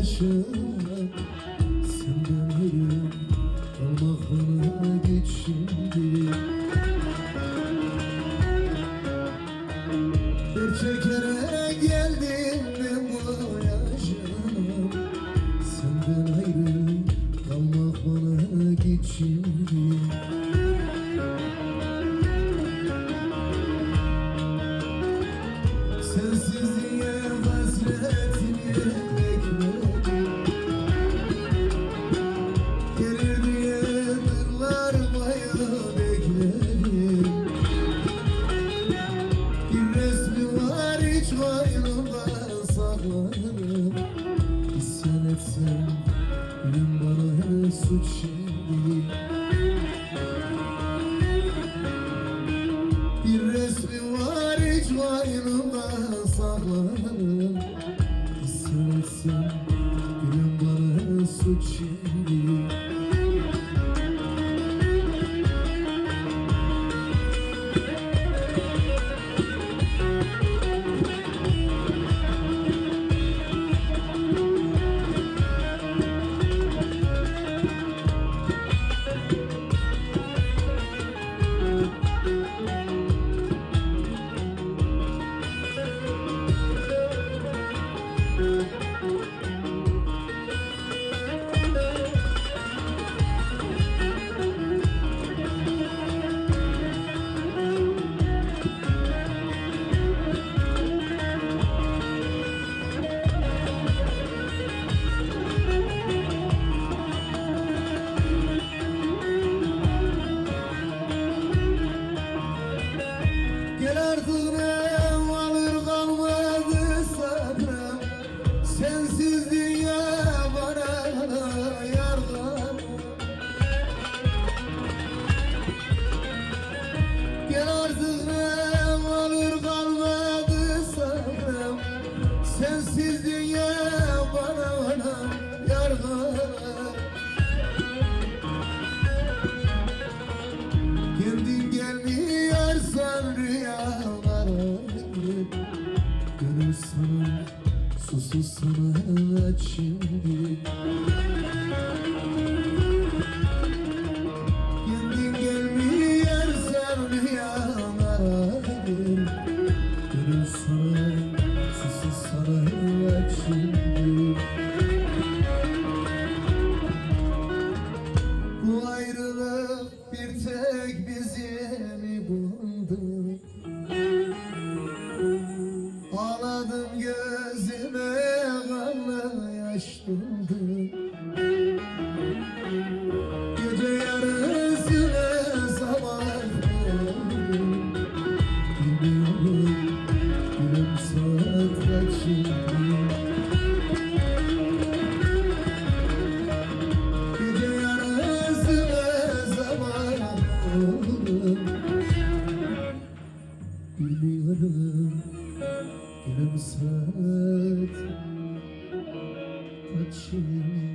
yaşım Senden hayır almak bana geç şimdi Gerçeklere geldim ben bu yaşım Senden hayır almak bana geç şimdi suç şimdi Bir resmi var hiç boynumda saklarım. İstersen gülüm bana suç şimdi sarı evet şimdi Kendin gelmiyor sen yana Gönül sana susuz sarı evet şimdi Bu ayrılık bir tek bizim karıştırdı Gece yarısına zaman Bilmiyorum günüm saat kaçırdı Bilmiyorum Gülümser 情。